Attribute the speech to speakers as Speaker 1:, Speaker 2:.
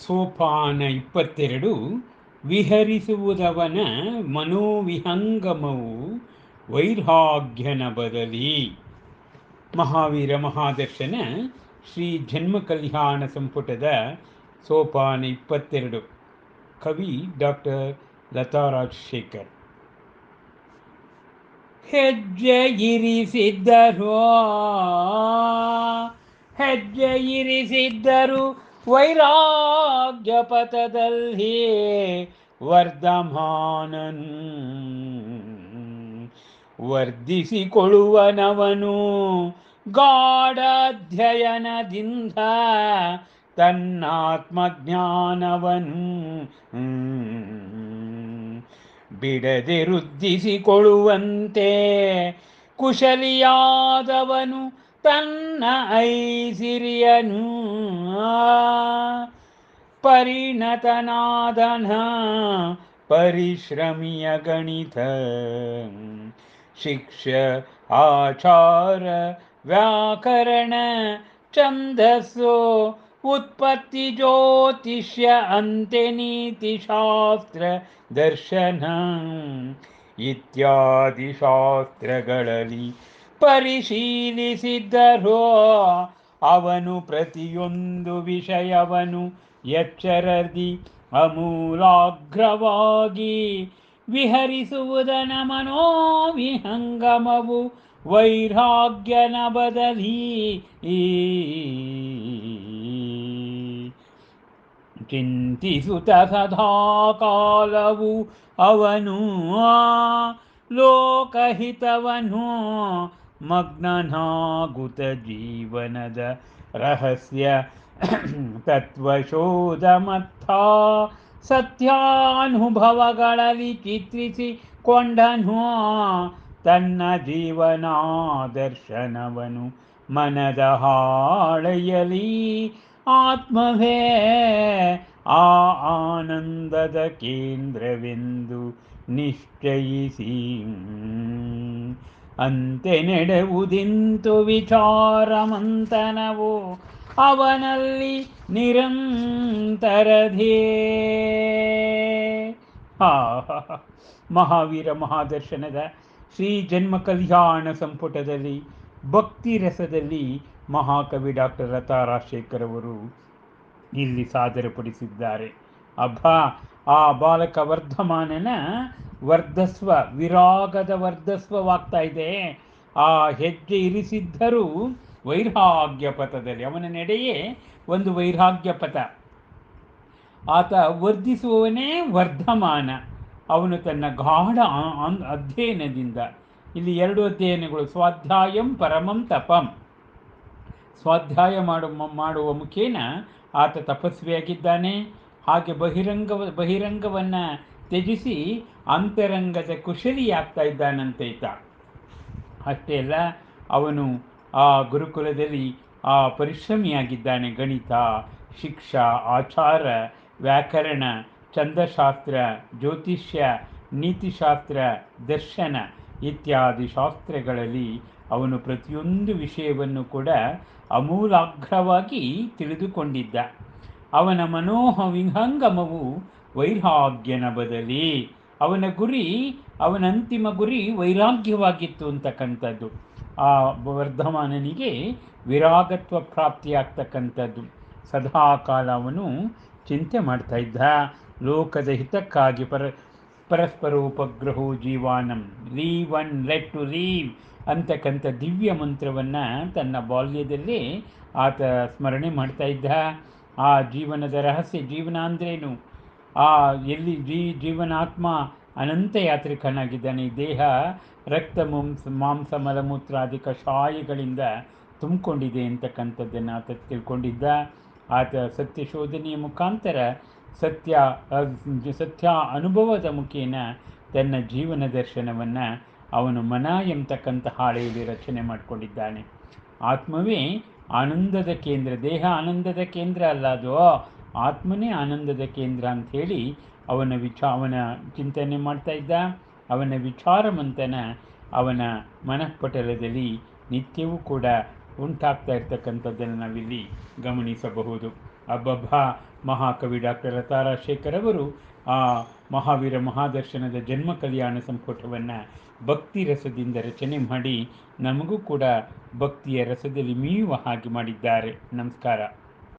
Speaker 1: ಸೋಪಾನ ಇಪ್ಪತ್ತೆರಡು ವಿಹರಿಸುವುದವನ ಮನೋವಿಹಂಗಮವು ವೈರಾಗ್ಯನ ಬದಲಿ. ಮಹಾವೀರ ಮಹಾದರ್ಶನ ಶ್ರೀ ಜನ್ಮ ಕಲ್ಯಾಣ ಸಂಪುಟದ ಸೋಪಾನ ಇಪ್ಪತ್ತೆರಡು. ಕವಿ ಡಾಕ್ಟರ್ ಲತಾ ರಾಜಶೇಖರ್ ಹೆಜ್ಜೆ ಇರಿಸಿದ್ದರು. ಹೆಜ್ಜೆ ಇರಿಸಿದ್ದರು. ವೈರಾಗ್ಯ ಪಥದಲ್ಲಿ ವರ್ಧಮಾನನ್ ವರ್ಧಿಸಿಕೊಳ್ಳುವನವನು ಗಾಢಾಧ್ಯಯನದಿಂದ ತನ್ನಾತ್ಮಜ್ಞಾನವನು ಬಿಡದೆ ವೃದ್ಧಿಸಿಕೊಳ್ಳುವಂತೆ ಕುಶಲಿಯಾದವನು ತನ್ನ ಐಸಿರಿಯನು. ಪರಿಣತನಾದನ ಪರಿಶ್ರಮಿಯ ಗಣಿತ ಶಿಕ್ಷ ಆಚಾರ ವ್ಯಾಕರಣ ಛಂದಸ್ಸು ಉತ್ಪತ್ತಿ ಜ್ಯೋತಿಷ್ಯ ಅಂತೆ ನೀತಿಶಾಸ್ತ್ರ ದರ್ಶನ ಇತ್ಯಾದಿ ಶಾಸ್ತ್ರಗಳಲ್ಲಿ ಪರಿಶೀಲಿಸಿದ್ದರೋ ಅವನು ಪ್ರತಿಯೊಂದು ವಿಷಯವನು ಎಚ್ಚರದಿ ಅಮೂಲಾಗ್ರವಾಗಿ ವಿಹರಿಸುವುದನ ಮನೋವಿಹಂಗಮವು ವೈರಾಗ್ಯನ ಬದಲಿ ಚಿಂತಿಸುತ್ತ ಸದಾ ಕಾಲವು ಅವನು ಲೋಕಹಿತವನು ಮಗ್ನನಾಗುತ್ತ ಜೀವನದ ರಹಸ್ಯ ತತ್ವಶೋಧಮತ್ತ ಸತ್ಯಾನುಭವಗಳಲ್ಲಿ ಚಿತ್ರಿಸಿಕೊಂಡನು ತನ್ನ ಜೀವನಾದರ್ಶನವನು ಮನದ ಹಾಳೆಯಲಿ ಆತ್ಮವೇ ಆ ಆನಂದದ ಕೇಂದ್ರವೆಂದು ನಿಶ್ಚಯಿಸಿ. ಅಂತೆ ನಡೆವುದಿಂತು ವಿಚಾರಮಂತನವು ಅವನಲ್ಲಿ ನಿರಂತರಧೇ. ಹಾ ಮಹಾವೀರ ಮಹಾದರ್ಶನದ ಶ್ರೀ ಜನ್ಮ ಕಲ್ಯಾಣ ಸಂಪುಟದಲ್ಲಿ ಭಕ್ತಿ ರಸದಲ್ಲಿ ಮಹಾಕವಿ ಡಾಕ್ಟರ್ ಲತಾ ರಾಜಶೇಖರ್ ಅವರು ಇಲ್ಲಿ ಸಾದರಪಡಿಸಿದ್ದಾರೆ. ಅಬ್ಬಾ, ಆ ಬಾಲಕ ವರ್ಧಮಾನನ ವರ್ಧಸ್ವ, ವಿರಾಗದ ವರ್ಧಸ್ವವಾಗ್ತಾ ಇದೆ. ಆ ಹೆಜ್ಜೆ ಇರಿಸಿದ್ದರೂ ವೈರಾಗ್ಯ ಪಥದಲ್ಲಿ ಅವನ ನಡೆಯೇ ಒಂದು ವೈರಾಗ್ಯ ಪಥ ಆತ ವರ್ಧಿಸುವವನೇ ವರ್ಧಮಾನ. ಅವನು ತನ್ನ ಗಾಢ ಅಧ್ಯಯನದಿಂದ. ಇಲ್ಲಿ ಎರಡು ಅಧ್ಯಯನಗಳು, ಸ್ವಾಧ್ಯಾಯಂ ಪರಮಂ ತಪಂ. ಸ್ವಾಧ್ಯಾಯ ಮಾಡು ಮಾಡುವ ಮುಖೇನ ಆತ ತಪಸ್ವಿಯಾಗಿದ್ದಾನೆ. ಹಾಗೆ ಬಹಿರಂಗ ಬಹಿರಂಗವನ್ನು ತ್ಯಜಿಸಿ ಅಂತರಂಗದ ಕುಶಲಿಯಾಗ್ತಾ ಇದ್ದಾನಂತೆ ಅಷ್ಟೇ ಅಲ್ಲ, ಅವನು ಆ ಗುರುಕುಲದಲ್ಲಿ ಆ ಪರಿಶ್ರಮಿಯಾಗಿದ್ದಾನೆ ಗಣಿತ, ಶಿಕ್ಷಾ, ಆಚಾರ, ವ್ಯಾಕರಣ, ಛಂದಶಾಸ್ತ್ರ, ಜ್ಯೋತಿಷ್ಯ, ನೀತಿಶಾಸ್ತ್ರ, ದರ್ಶನ ಇತ್ಯಾದಿ ಶಾಸ್ತ್ರಗಳಲ್ಲಿ ಅವನು ಪ್ರತಿಯೊಂದು ವಿಷಯವನ್ನು ಕೂಡ ಅಮೂಲಾಗ್ರವಾಗಿ ತಿಳಿದುಕೊಂಡಿದ್ದ. ಅವನ ಮನೋಹ ವಿಹಂಗಮವು ವೈರಾಗ್ಯನ ಬದಲಿ, ಅವನ ಗುರಿ, ಅವನ ಅಂತಿಮ ಗುರಿ ವೈರಾಗ್ಯವಾಗಿತ್ತು ಅಂತಕ್ಕಂಥದ್ದು ಆ ವರ್ಧಮಾನನಿಗೆ ವಿರಾಗತ್ವ ಪ್ರಾಪ್ತಿಯಾಗ್ತಕ್ಕಂಥದ್ದು. ಸದಾ ಕಾಲ ಅವನು ಚಿಂತೆ ಮಾಡ್ತಾ ಇದ್ದ. ಲೋಕದ ಹಿತಕ್ಕಾಗಿ ಪರ ಪರಸ್ಪರ ಉಪಗ್ರಹೋ ಜೀವಾನಂ live and let to live ಅಂತಕ್ಕಂಥ ದಿವ್ಯ ಮಂತ್ರವನ್ನು ತನ್ನ ಬಾಲ್ಯದಲ್ಲಿ ಆತ ಸ್ಮರಣೆ ಮಾಡ್ತಾ ಇದ್ದ. ಆ ಜೀವನದ ರಹಸ್ಯ ಜೀವನ ಅಂದ್ರೇನು ಆ ಎಲ್ಲಿ ಜೀ, ಜೀವನಾತ್ಮ ಅನಂತ ಯಾತ್ರಿಕನಾಗಿದ್ದಾನೆ ಈ ದೇಹ ರಕ್ತ, ಮಾಂಸ ಮಾಂಸ, ಮಲಮೂತ್ರಾದಿ ಕಷಾಯಗಳಿಂದ ತುಂಬಿಕೊಂಡಿದೆ ಅಂತಕ್ಕಂಥದ್ದನ್ನು ಆತ ತಿಳ್ಕೊಂಡಿದ್ದ. ಆತ ಸತ್ಯ ಶೋಧನೆಯ ಮುಖಾಂತರ ಸತ್ಯ ಸತ್ಯ ಅನುಭವದ ಮುಖೇನ ತನ್ನ ಜೀವನ ದರ್ಶನವನ್ನು ಅವನು ಮನ ಎಂಬತಕ್ಕಂಥ ಹಾಳೆಯಲ್ಲಿ ರಚನೆ ಮಾಡಿಕೊಂಡಿದ್ದಾನೆ. ಆತ್ಮವೇ ಆನಂದದ ಕೇಂದ್ರ, ದೇಹ ಆನಂದದ ಕೇಂದ್ರ ಅಲ್ಲ ಅದು. ಆತ್ಮನೇ ಆನಂದದ ಕೇಂದ್ರ ಅಂಥೇಳಿ ಅವನ ವಿಚ, ಅವನ ಚಿಂತನೆ ಮಾಡ್ತಾ ಇದ್ದ. ಅವನ ವಿಚಾರಮಂತನ ಅವನ ಮನಃಪಟಲದಲ್ಲಿ ನಿತ್ಯವೂ ಕೂಡ ಉಂಟಾಗ್ತಾ ಇರ್ತಕ್ಕಂಥದ್ದನ್ನು ನಾವಿಲ್ಲಿ ಗಮನಿಸಬಹುದು. ಅಬ್ಬಬ್ಬಾ, ಮಹಾಕವಿ ಡಾಕ್ಟರ್ ಲತಾ ರಾಜಶೇಖರ್ ಅವರು ಆ ಮಹಾವೀರ ಮಹಾದರ್ಶನದ ಜನ್ಮ ಕಲ್ಯಾಣ ಸಂಪುಟವನ್ನು ಭಕ್ತಿ ರಸದಿಂದ ರಚನೆ ಮಾಡಿ ನಮಗೂ ಕೂಡ ಭಕ್ತಿಯ ರಸದಲ್ಲಿ ಮೀಯುವ ಹಾಗೆ ಮಾಡಿದ್ದಾರೆ. ನಮಸ್ಕಾರ.